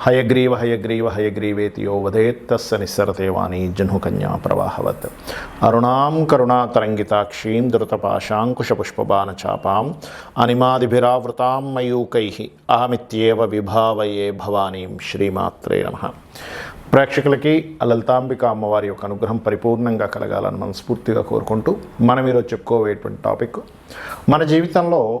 హయగ్రీవ హయగ్రీవ హయగ్రీవేతి యో వదేత్తస్స నిస్సరతేవాణి జహ్నుకన్యా ప్రవాహవత్. అరుణాం కరుణాతరంగితాక్షీం ధృతపాశాంకుశపుష్పబాణచాపాం అనిమాదిభిరావృతాం మయూకై అహమిత్యేవ విభావయే భవానీం శ్రీమాత్రే నమ. ప్రేక్షకులకి లలితాంబిక అమ్మవారి యొక్క అనుగ్రహం పరిపూర్ణంగా కలగాలని మనస్ఫూర్తిగా కోరుకుంటూ మనం ఈరోజు చెప్పుకోవేటువంటి టాపిక్ మన జీవితంలో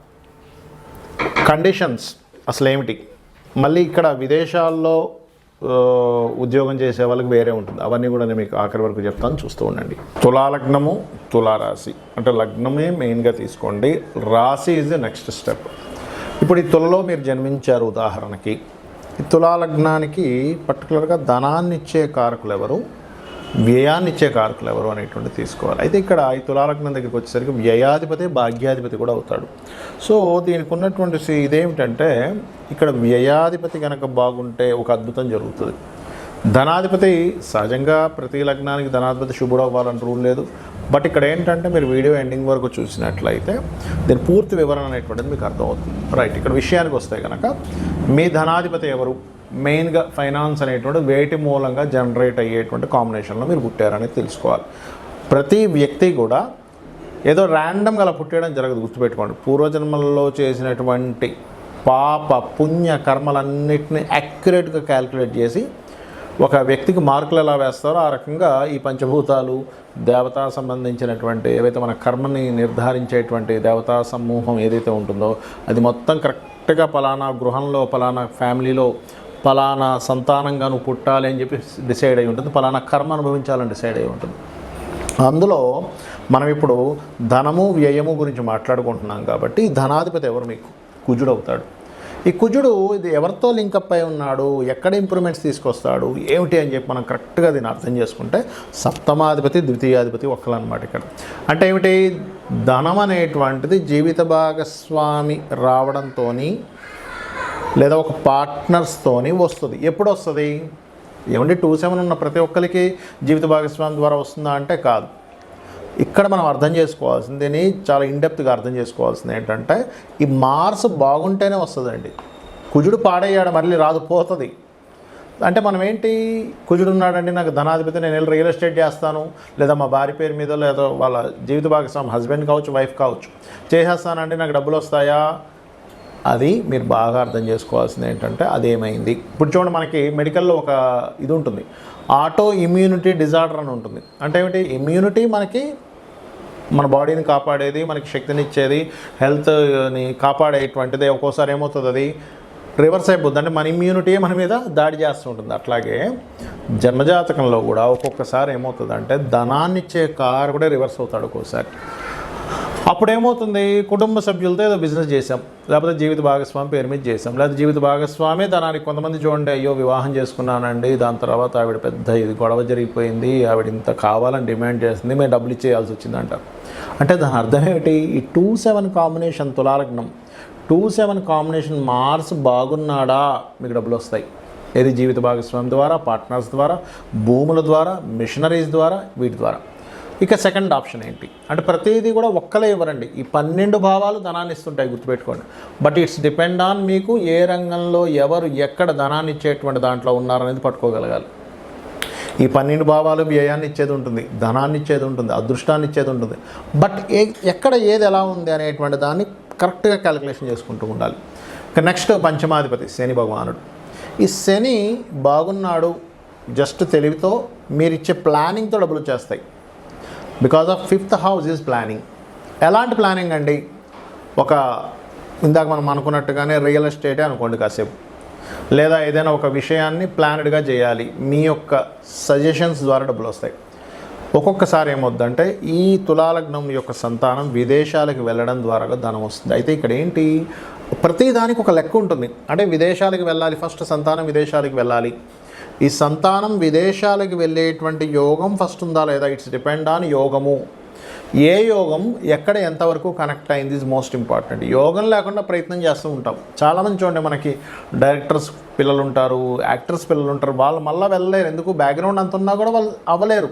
కండిషన్స్ అసలు ఏమిటి మళ్ళీ ఇక్కడ విదేశాల్లో ఉద్యోగం చేసే వాళ్ళకి వేరే ఉంటుంది. అవన్నీ కూడా నేను మీకు ఆఖరి వరకు చెప్తాను. చూస్తూ ఉండండి. తులాలగ్నము తులారాశి. అంటే లగ్నమే మెయిన్గా తీసుకోండి. రాశి ఈజ్ ద నెక్స్ట్ స్టెప్ ఇప్పుడు ఈ తులలో మీరు జన్మించారు ఉదాహరణకి. ఈ తులాలగ్నానికి పర్టికులర్గా ధనాన్ని ఇచ్చే కారకులు ఎవరు? వ్యయాన్ని ఇచ్చే కారకులు ఎవరు అనేటువంటి తీసుకోవాలి. అయితే ఇక్కడ ఈ తులాలగ్నం దగ్గరికి వచ్చేసరికి వ్యయాధిపతి భాగ్యాధిపతి కూడా అవుతాడు. సో దీనికి ఉన్నటువంటి ఇదేమిటంటే ఇక్కడ వ్యయాధిపతి కనుక బాగుంటే ఒక అద్భుతం జరుగుతుంది. ధనాధిపతి సహజంగా ప్రతి లగ్నానికి ధనాధిపతి శుభుడు అవ్వాలని రూల్ లేదు. బట్ ఇక్కడ ఏంటంటే మీరు వీడియో ఎండింగ్ వరకు చూసినట్లయితే దీని పూర్తి వివరణ అనేటువంటిది మీకు అర్థమవుతుంది. రైట్ ఇక్కడ విషయానికి వస్తే కనుక మీ ధనాధిపతి ఎవరు? మెయిన్గా ఫైనాన్స్ అనేటువంటి వేటి మూలంగా జనరేట్ అయ్యేటువంటి కాంబినేషన్లో మీరు పుట్టారనేది తెలుసుకోవాలి. ప్రతి వ్యక్తి కూడా ఏదో ర్యాండమ్గా అలా పుట్టేయడం జరగదు గుర్తుపెట్టుకోండి. పూర్వజన్మల్లో చేసినటువంటి పాప పుణ్య కర్మలన్నింటినీ యాక్యురేట్గా క్యాలిక్యులేట్ చేసి ఒక వ్యక్తికి మార్కులు ఎలా వేస్తారో ఆ రకంగా ఈ పంచభూతాలు దేవతా సంబంధించినటువంటి ఏవైతే మన కర్మని నిర్ధారించేటువంటి దేవతా సమూహం ఏదైతే ఉంటుందో అది మొత్తం కరెక్ట్గా పలానా గృహంలో పలానా ఫ్యామిలీలో పలానా సంతానంగా నువ్వు పుట్టాలి అని చెప్పి డిసైడ్ అయి ఉంటుంది. పలానా కర్మ అనుభవించాలని డిసైడ్ అయి ఉంటుంది. అందులో మనం ఇప్పుడు ధనము వ్యయము గురించి మాట్లాడుకుంటున్నాం కాబట్టి ఈ ధనాధిపతి ఎవరు మీకు? కుజుడు అవుతాడు. ఈ కుజుడు ఇది ఎవరితో లింకప్ అయి ఉన్నాడు? ఎక్కడ ఇంప్రూవ్మెంట్స్ తీసుకొస్తాడు? ఏమిటి అని చెప్పి మనం కరెక్ట్గా దీన్ని అర్థం చేసుకుంటే సప్తమాధిపతి ద్వితీయాధిపతి ఒక్కలన్నమాట ఇక్కడ. అంటే ఏమిటి? ధనం అనేటువంటిది జీవిత భాగస్వామి రావడంతో లేదా ఒక పార్ట్నర్స్తోని వస్తుంది. ఎప్పుడు వస్తుంది ఏమంటే టూ సెవెన్ ఉన్న ప్రతి ఒక్కరికి జీవిత భాగస్వామి ద్వారా వస్తుందా అంటే కాదు. ఇక్కడ మనం అర్థం చేసుకోవాల్సింది చాలా ఇండెప్త్గా అర్థం చేసుకోవాల్సింది ఏంటంటే ఈ మార్స్ బాగుంటేనే వస్తుందండి. కుజుడు పాడయ్యాడు మళ్ళీ రాదు పోతుంది. అంటే మనం ఏంటి కుజుడు ఉన్నాడండి నాకు ధనాధిపతి నేను వెళ్ళి రియల్ ఎస్టేట్ చేస్తాను లేదా మా భార్య పేరు మీద లేదా వాళ్ళ జీవిత భాగస్వామి హస్బెండ్ కావచ్చు వైఫ్ కావచ్చు. చేసేస్తానండి నాకు డబ్బులు వస్తాయా? అది మీరు బాగా అర్థం చేసుకోవాల్సింది ఏంటంటే అదేమైంది. ఇప్పుడు చూడండి మనకి మెడికల్లో ఒక ఇది ఉంటుంది. ఆటో ఇమ్యూనిటీ డిజార్డర్ అని ఉంటుంది. అంటే ఏమిటి? ఇమ్యూనిటీ మనకి మన బాడీని కాపాడేది మనకి శక్తిని ఇచ్చేది హెల్త్ని కాపాడేటువంటిది. ఒక్కోసారి ఏమవుతుంది అది? రివర్స్ అయిపోద్ది అంటే మన ఇమ్యూనిటీ మన మీద దాడి చేస్తూ ఉంటుంది. అట్లాగే జన్మజాతకంలో కూడా ఒక్కొక్కసారి ఏమవుతుంది అంటే కారు కూడా రివర్స్ అవుతాడు ఒక్కోసారి. అప్పుడు ఏమవుతుంది కుటుంబ సభ్యులతో ఏదో బిజినెస్ చేసాం లేకపోతే జీవిత భాగస్వామి పేరు మీద చేసాం లేకపోతే జీవిత భాగస్వామి దానికి కొంతమంది చూడండి అయ్యో వివాహం చేసుకున్నానండి దాని తర్వాత ఆవిడ పెద్ద ఇది గొడవ జరిగిపోయింది ఆవిడ ఇంత కావాలని డిమాండ్ చేస్తుంది మేము డబ్బులు ఇచ్చేయాల్సి వచ్చిందంట. అంటే దాని అర్థం ఏమిటి? ఈ టూ సెవెన్ కాంబినేషన్ తులాలగ్నం టూ సెవెన్ కాంబినేషన్ మార్స్ బాగున్నాడా? మీకు డబ్బులు వస్తాయి. ఏది జీవిత భాగస్వామి ద్వారా పార్ట్నర్స్ ద్వారా భూముల ద్వారా మిషనరీస్ ద్వారా వీటి ద్వారా. ఇక సెకండ్ ఆప్షన్ ఏంటి? అంటే ప్రతిదీ కూడా ఒక్కలే ఇవ్వరండి. ఈ పన్నెండు భావాలు ధనాన్ని ఇస్తుంటాయి గుర్తుపెట్టుకోండి. బట్ ఇట్స్ డిపెండ్ ఆన్ మీకు ఏ రంగంలో ఎవరు ఎక్కడ ధనాన్ని ఇచ్చేటువంటి దాంట్లో ఉన్నారనేది పట్టుకోగలగాలి. ఈ పన్నెండు భావాలు వ్యయాన్ని ఇచ్చేది ఉంటుంది ధనాన్ని ఇచ్చేది ఉంటుంది అదృష్టాన్ని ఇచ్చేది ఉంటుంది. బట్ ఏ ఎక్కడ ఏది ఎలా ఉంది అనేటువంటి దాన్ని కరెక్ట్గా క్యాలిక్యులేషన్ చేసుకుంటూ ఉండాలి. ఇక నెక్స్ట్ పంచమాధిపతి శని భగవానుడు. ఈ శని బాగున్నాడు జస్ట్ తెలివితో మీరు ఇచ్చే ప్లానింగ్తో డబ్బులు చేస్తాయి because of fifth house is planning ఎలాంటి ప్లానింగ్ అండి? ఒక ఇందాక మనం అనుకున్నట్టుగానే రియల్ ఎస్టేటే అనుకోండి కాసేపు. లేదా ఏదైనా ఒక విషయాన్ని ప్లానెడ్గా చేయాలి. మీ యొక్క సజెషన్స్ ద్వారా డబ్బులు వస్తాయి. ఒక్కొక్కసారి ఏమొద్దంటే ఈ తులాలగ్నం యొక్క సంతానం విదేశాలకు వెళ్ళడం ద్వారా ధనం వస్తుంది. అయితే ఇక్కడ ఏంటి? ప్రతిదానికి ఒక లెక్క ఉంటుంది. అంటే విదేశాలకు వెళ్ళాలి ఫస్ట్ సంతానం విదేశాలకు వెళ్ళాలి. ఈ సంతానం విదేశాలకు వెళ్ళేటువంటి యోగం ఫస్ట్ ఉందా లేదా? ఇట్స్ డిపెండ్ ఆన్ యోగము. ఏ యోగం ఎక్కడ ఎంతవరకు కనెక్ట్ అయింది ఇస్ మోస్ట్ ఇంపార్టెంట్ యోగం లేకుండా ప్రయత్నం చేస్తూ ఉంటాం. చాలామంది చూడండి మనకి డైరెక్టర్స్ పిల్లలు ఉంటారు యాక్టర్స్ పిల్లలు ఉంటారు. వాళ్ళు మళ్ళీ వెళ్ళలేరు. ఎందుకు? బ్యాక్గ్రౌండ్ అంత ఉన్నా కూడా వాళ్ళు అవ్వలేరు.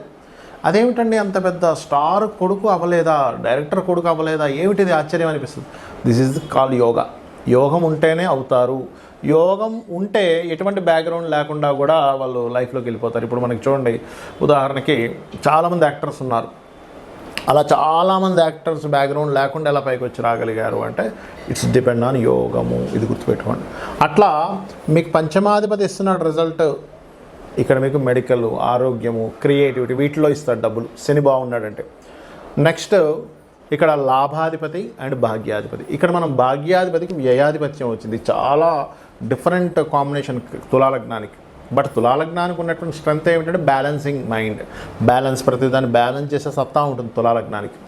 అదేమిటండి అంత పెద్ద స్టార్ కొడుకు అవ్వలేదా? డైరెక్టర్ కొడుకు అవ్వలేదా? ఏమిటిది ఆశ్చర్యం అనిపిస్తుంది. దిస్ ఈజ్ కాల్ యోగా యోగం ఉంటేనే అవుతారు. యోగం ఉంటే ఎటువంటి బ్యాక్గ్రౌండ్ లేకుండా కూడా వాళ్ళు లైఫ్లోకి వెళ్ళిపోతారు. ఇప్పుడు మనకి చూడండి ఉదాహరణకి చాలామంది యాక్టర్స్ ఉన్నారు. అలా చాలామంది యాక్టర్స్ బ్యాక్గ్రౌండ్ లేకుండా ఎలా పైకి వచ్చి రాగలిగారు అంటే ఇట్స్ డిపెండ్ ఆన్ యోగము. ఇది గుర్తుపెట్టుకోండి. అట్లా మీకు పంచమాధిపతి ఇస్తున్నాడు రిజల్ట్ ఇక్కడ మీకు మెడికల్ ఆరోగ్యము క్రియేటివిటీ వీటిలో ఇస్తాడు డబ్బులు. శని బాగున్నాడంటే. నెక్స్ట్ ఇక్కడ లాభాధిపతి అండ్ భాగ్యాధిపతి. ఇక్కడ మనం భాగ్యాధిపతికి వ్యయాధిపత్యం వచ్చింది. చాలా డిఫరెంట్ కాంబినేషన్ తులాలగ్నానికి. బట్ తులాలగ్నానికి ఉన్నటువంటి స్ట్రెంత్ ఏమిటంటే బ్యాలెన్సింగ్ మైండ్. బ్యాలెన్స్ ప్రతిదాన్ని బ్యాలెన్స్ చేసే సత్తా ఉంటుంది తులాలగ్నానికి.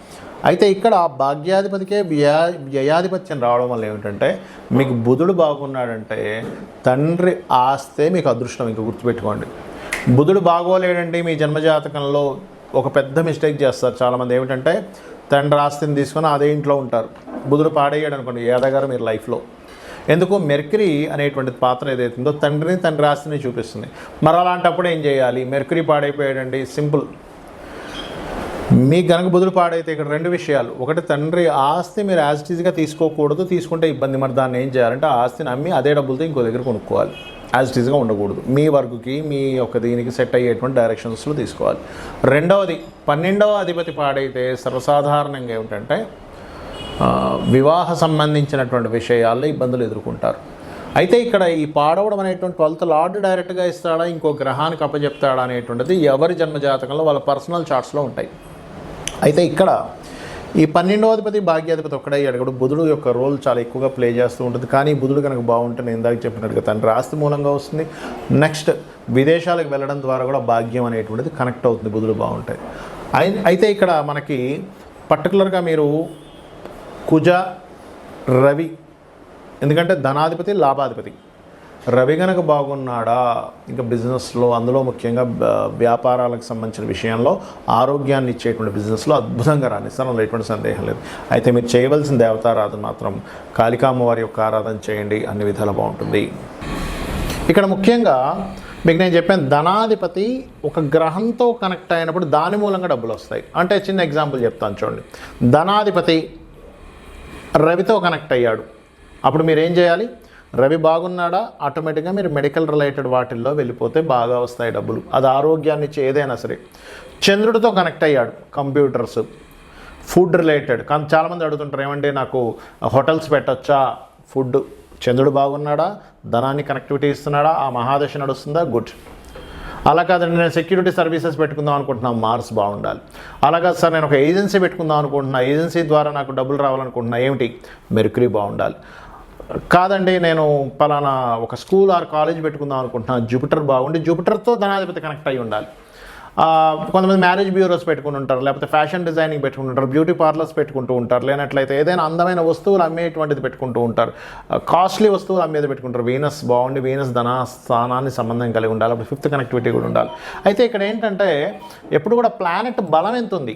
అయితే ఇక్కడ భాగ్యాధిపతికే వ్యయా వ్యయాధిపత్యం రావడం వల్ల ఏమిటంటే మీకు బుధుడు బాగున్నాడంటే తండ్రి ఆస్తే మీకు అదృష్టం ఇంకా గుర్తుపెట్టుకోండి. బుధుడు బాగోలేడండి మీ జన్మజాతకంలో. ఒక పెద్ద మిస్టేక్ చేస్తారు చాలామంది. ఏమిటంటే తండ్రి ఆస్తిని తీసుకొని అదే ఇంట్లో ఉంటారు. బుధుడు పాడేయాడు అనుకోండి ఏదగారు మీరు లైఫ్లో. ఎందుకు? మెర్కరీ అనేటువంటి పాత్ర ఏదైతుందో తండ్రిని తండ్రి ఆస్తిని చూపిస్తుంది. మరి అలాంటప్పుడు ఏం చేయాలి? Mercury పాడైపోయాడండి simple. మీ గనక బుధుడు పాడైతే ఇక్కడ రెండు విషయాలు. ఒకటి తండ్రి ఆస్తి మీరు యాజిటీజ్గా తీసుకోకూడదు తీసుకుంటే ఇబ్బంది. మరి దాన్ని ఏం చేయాలంటే ఆస్తిని అమ్మి అదే డబ్బులతో ఇంకో దగ్గర కొనుక్కోవాలి. యాజ్ ఇట్ ఈజ్గా ఉండకూడదు. మీ వర్క్కి మీ యొక్క దీనికి సెట్ అయ్యేటువంటి డైరెక్షన్స్లో తీసుకోవాలి. రెండవది పన్నెండవ అధిపతి పాడైతే సర్వసాధారణంగా ఏమిటంటే వివాహ సంబంధించినటువంటి విషయాల్లో ఇబ్బందులు ఎదుర్కొంటారు. అయితే ఇక్కడ ఈ పాడవడం అనేటువంటి ట్వెల్త్ లార్డ్ డైరెక్ట్గా ఇస్తాడా ఇంకో గ్రహానికి అప్పచెప్తాడా అనేటువంటిది ఎవరి జన్మజాతకంలో వాళ్ళ పర్సనల్ చార్ట్స్లో ఉంటాయి. అయితే ఇక్కడ ఈ పన్నెండోధిపతి భాగ్యాధిపతి ఒక్కడే కూడా బుధుడు యొక్క రోల్ చాలా ఎక్కువగా ప్లే చేస్తూ ఉంటుంది. కానీ బుధుడు కనుక బాగుంటే నేను ఇందాక చెప్పినట్టుగా తండ్రి ఆస్తి మూలంగా వస్తుంది. నెక్స్ట్ విదేశాలకు వెళ్ళడం ద్వారా కూడా భాగ్యం అనేటువంటిది కనెక్ట్ అవుతుంది. బుధుడు బాగుంటాయి అయితే ఇక్కడ మనకి పర్టికులర్గా మీరు కుజ రవి ఎందుకంటే ధనాధిపతి లాభాధిపతి. రవి గనక బాగున్నాడా? ఇంకా బిజినెస్లో అందులో ముఖ్యంగా వ్యాపారాలకు సంబంధించిన విషయంలో ఆరోగ్యాన్ని ఇచ్చేటువంటి బిజినెస్లో అద్భుతంగా రాణిస్తారు అందులో ఎటువంటి సందేహం లేదు. అయితే మీరు చేయవలసిన దేవతారాధన మాత్రం కాళికామ్మవారి యొక్క ఆరాధన చేయండి. అన్ని విధాలు బాగుంటుంది. ఇక్కడ ముఖ్యంగా మీకు నేను చెప్పాను ధనాధిపతి ఒక గ్రహంతో కనెక్ట్ అయినప్పుడు దాని మూలంగా డబ్బులు వస్తాయి. అంటే చిన్న ఎగ్జాంపుల్ చెప్తాను చూడండి. ధనాధిపతి రవితో కనెక్ట్ అయ్యాడు. అప్పుడు మీరు ఏం చేయాలి? రవి బాగున్నాడా? ఆటోమేటిక్గా మీరు మెడికల్ రిలేటెడ్ వాటిల్లో వెళ్ళిపోతే బాగా వస్తాయి డబ్బులు. అది ఆరోగ్యాన్ని ఇచ్చే ఏదైనా సరే. చంద్రుడితో కనెక్ట్ అయ్యాడు కంప్యూటర్స్ ఫుడ్ రిలేటెడ్ కానీ చాలామంది అడుగుతుంటారు ఏమంటే నాకు హోటల్స్ పెట్టచ్చా? ఫుడ్ చంద్రుడు బాగున్నాడా? ధనాన్ని కనెక్టివిటీ ఇస్తున్నాడా? ఆ మహాదశ నడుస్తుందా? గుడ్ అలా కాదండి నేను సెక్యూరిటీ సర్వీసెస్ పెట్టుకుందాం అనుకుంటున్నాను మార్స్ బాగుండాలి. అలా కాదు సార్ నేను ఒక ఏజెన్సీ పెట్టుకుందాం అనుకుంటున్నా. ఏజెన్సీ ద్వారా నాకు డబ్బులు రావాలనుకుంటున్నా. ఏమిటి? మెర్క్యూరీ బాగుండాలి. కాదండి నేను పలానా ఒక స్కూల్ ఆర్ కాలేజ్ పెట్టుకుందాం అనుకుంటున్నాను జూపిటర్ బాగుండి జూపిటర్తో ధనాధిపతి కనెక్ట్ అయి ఉండాలి. కొంతమంది మ్యారేజ్ బ్యూరోస్ పెట్టుకుని ఉంటారు లేకపోతే ఫ్యాషన్ డిజైనింగ్ పెట్టుకుని ఉంటారు బ్యూటీ పార్లర్స్ పెట్టుకుంటూ ఉంటారు లేనట్లయితే ఏదైనా అందమైన వస్తువులు అమ్మేటువంటిది పెట్టుకుంటూ ఉంటారు. కాస్ట్లీ వస్తువులు అమ్మేది పెట్టుకుంటారు. వీనస్ బాగుండి వీనస్ ధన స్థానాన్ని సంబంధం కలిగి ఉండాలి అప్పుడు ఫిఫ్త్ కనెక్టివిటీ కూడా ఉండాలి. అయితే ఇక్కడ ఏంటంటే ఎప్పుడు కూడా ప్లానెట్ బలం ఎంత ఉంది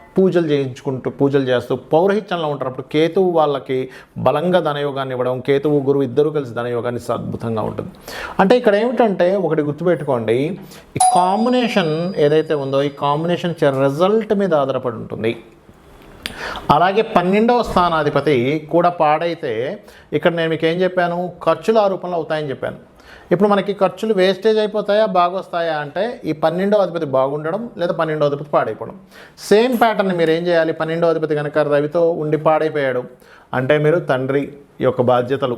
పూజలు చేయించుకుంటూ పూజలు చేస్తూ పౌరహిత్యంలో ఉంటారు. అప్పుడు కేతువు వాళ్ళకి బలంగా ధనయోగాన్ని ఇవ్వడం కేతువు గురువు ఇద్దరు కలిసి ధనయోగాన్ని అద్భుతంగా ఉంటుంది. అంటే ఇక్కడ ఏమిటంటే ఒకటి గుర్తుపెట్టుకోండి ఈ కాంబినేషన్ ఏదైతే ఉందో ఈ కాంబినేషన్ రిజల్ట్ మీద ఆధారపడి ఉంటుంది. అలాగే పన్నెండవ స్థానాధిపతి కూడా పాడైతే ఇక్కడ నేను మీకు ఏం చెప్పాను? ఖర్చులు ఆ రూపంలో అవుతాయని చెప్పాను. ఇప్పుడు మనకి ఖర్చులు వేస్టేజ్ అయిపోతాయా బాగొస్తాయా అంటే ఈ పన్నెండవ అధిపతి బాగుండడం లేదా పన్నెండవ అధిపతి పాడైపోవడం. సేమ్ ప్యాటర్న్ మీరు ఏం చేయాలి? పన్నెండవ అధిపతి కనుక రవితో ఉండి పాడైపోయాడు అంటే మీరు తండ్రి యొక్క బాధ్యతలు.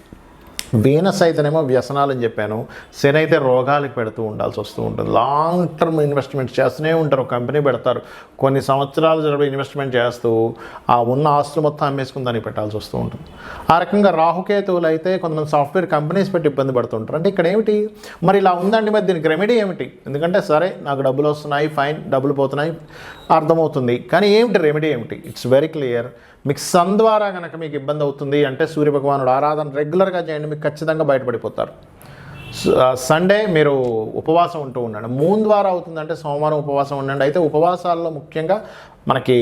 వీనస్ అయితేనేమో వ్యసనాలు అని చెప్పాను. శని అయితే రోగాలకు పెడుతూ ఉండాల్సి వస్తూ ఉంటుంది. లాంగ్ టర్మ్ ఇన్వెస్ట్మెంట్ చేస్తూనే ఉంటారు. ఒక కంపెనీ పెడతారు. కొన్ని సంవత్సరాలు జరిపి ఇన్వెస్ట్మెంట్ చేస్తూ ఆ ఉన్న ఆస్తులు మొత్తం అమ్మేసుకుని దానికి పెట్టాల్సి వస్తూ ఉంటుంది. ఆ రకంగా రాహుకేతువులు అయితే కొంతమంది సాఫ్ట్వేర్ కంపెనీస్ పెట్టి ఇబ్బంది పడుతుంటారు. అంటే ఇక్కడ ఏమిటి? మరి ఇలా ఉందండి మరి దీనికి రెమెడీ ఏమిటి? ఎందుకంటే సరే నాకు డబ్బులు వస్తున్నాయి ఫైన్ డబ్బులు పోతున్నాయి అర్థమవుతుంది. కానీ ఏమిటి రెమెడీ ఏమిటి? ఇట్స్ వెరీ క్లియర్ మీకు సన్ ద్వారా కనుక మీకు ఇబ్బంది అవుతుంది అంటే సూర్యభగవానుడు ఆరాధన రెగ్యులర్గా చేయండి మీకు ఖచ్చితంగా బయటపడిపోతారు. సండే మీరు ఉపవాసం ఉంటూ ఉండండి. మూన్ ద్వారా అవుతుందంటే సోమవారం ఉపవాసం ఉండండి. అయితే ఉపవాసాల్లో ముఖ్యంగా మనకి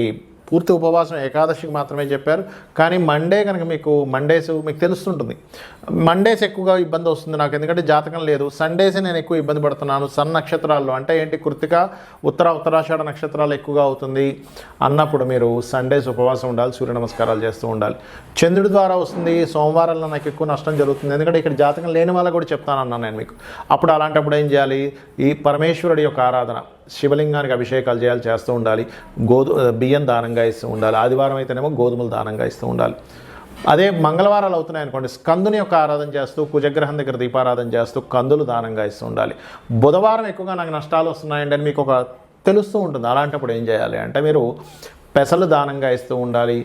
పూర్తి ఉపవాసం ఏకాదశికి మాత్రమే చెప్పారు. కానీ మండే కనుక మీకు మండేస్ మీకు తెలుస్తుంటుంది. మండేస్ ఎక్కువగా ఇబ్బంది వస్తుంది నాకు ఎందుకంటే జాతకం లేదు. సండేస్ నేను ఎక్కువ ఇబ్బంది పడుతున్నాను. సన్ నక్షత్రాల్లో అంటే ఏంటి? కృతిక ఉత్తర ఉత్తరాషాఢ నక్షత్రాలు ఎక్కువగా అవుతుంది. అన్నప్పుడు మీరు సండేస్ ఉపవాసం ఉండాలి సూర్య నమస్కారాలు చేస్తూ ఉండాలి. చంద్రుడి ద్వారా వస్తుంది సోమవారంలో నాకు ఎక్కువ నష్టం జరుగుతుంది. ఎందుకంటే ఇక్కడ జాతకం లేని వాళ్ళకు కూడా చెప్తానన్నాను నేను మీకు. అప్పుడు అలాంటప్పుడు ఏం చేయాలి? ఈ పరమేశ్వరుడి యొక్క ఆరాధన శివలింగానికి అభిషేకాలు చేయాలి చేస్తూ ఉండాలి. గోధు బియ్యం దానంగా ఇస్తూ ఉండాలి. ఆదివారం అయితేనేమో గోధుమలు దానంగా ఇస్తూ ఉండాలి. అదే మంగళవారాలు అవుతున్నాయి అనుకోండి స్కందుని యొక్క ఆరాధన చేస్తూ కుజగ్రహం దగ్గర దీపారాధన చేస్తూ కందులు దానంగా ఇస్తూ ఉండాలి. బుధవారం ఎక్కువగా నాకు నష్టాలు వస్తున్నాయండి అని మీకు ఒక తెలుస్తూ ఉంటుంది. అలాంటప్పుడు ఏం చేయాలి అంటే మీరు పెసలు దానంగా ఇస్తూ ఉండాలి.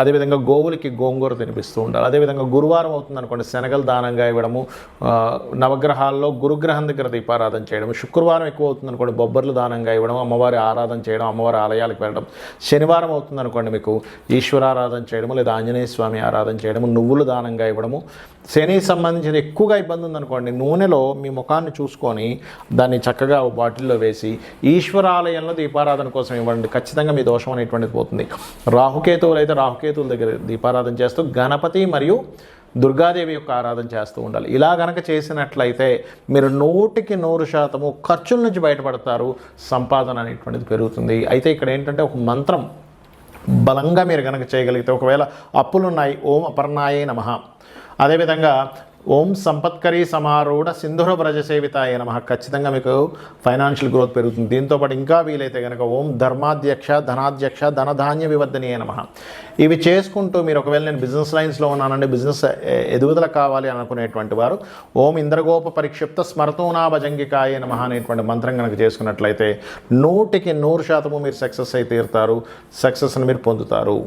అదేవిధంగా గోవులకి గోంగూర తినిపిస్తూ ఉండాలి. అదేవిధంగా గురువారం అవుతుంది అనుకోండి శనగలు దానంగా ఇవ్వడము నవగ్రహాల్లో గురుగ్రహం దగ్గర దీపారాధన చేయడం శుక్రవారం ఎక్కువ అవుతుంది అనుకోండి బొబ్బర్లు దానంగా ఇవ్వడం అమ్మవారి ఆరాధన చేయడం అమ్మవారి ఆలయాలకు వెళ్ళడం. శనివారం అవుతుంది అనుకోండి మీకు ఈశ్వరారాధన చేయడము లేదా ఆంజనేయ స్వామి ఆరాధన చేయడము నువ్వులు దానంగా ఇవ్వడము. శనికి సంబంధించిన ఎక్కువగా ఇబ్బంది ఉందనుకోండి నూనెలో మీ ముఖాన్ని చూసుకొని దాన్ని చక్కగా ఓ బాటిల్లో వేసి ఈశ్వరాలయంలో దీపారాధన కోసం ఇవ్వండి. ఖచ్చితంగా మీ దోషం అనేటువంటిది పోతుంది. రాహుకేతువులు అయితే రాహుకేతువుల దగ్గర దీపారాధన చేస్తూ గణపతి మరియు దుర్గాదేవి యొక్క ఆరాధన చేస్తూ ఉండాలి. ఇలా గనక చేసినట్లయితే మీరు నూటికి నూరు శాతము ఖర్చుల నుంచి బయటపడతారు. సంపాదన అనేటువంటిది పెరుగుతుంది. అయితే ఇక్కడ ఏంటంటే ఒక మంత్రం బలంగా మీరు కనుక చేయగలిగితే ఒకవేళ అప్పులున్నాయి. ఓం అపర్ణాయే నమ. అదేవిధంగా ఓం సంపత్కరీ సమారూఢ సింధుర వ్రజ సేవితాయ నమ. ఖచ్చితంగా మీకు ఫైనాన్షియల్ గ్రోత్ పెరుగుతుంది. దీంతోపాటు ఇంకా వీలైతే కనుక ఓం ధర్మాధ్యక్ష ధనాధ్యక్ష ధనధాన్య వివర్ధనీయ నమ. ఇవి చేసుకుంటూ మీరు ఒకవేళ నేను బిజినెస్ లైన్స్లో ఉన్నానండి బిజినెస్ ఎదుగుదల కావాలి అనుకునేటువంటి వారు ఓం ఇంద్రగోప పరిక్షిప్త స్మరతూనాభజంగికాయ నమ అనేటువంటి మంత్రం కనుక చేసుకున్నట్లయితే నూటికి నూరు శాతము మీరు సక్సెస్ అయి తీరుతారు. సక్సెస్ని మీరు పొందుతారు.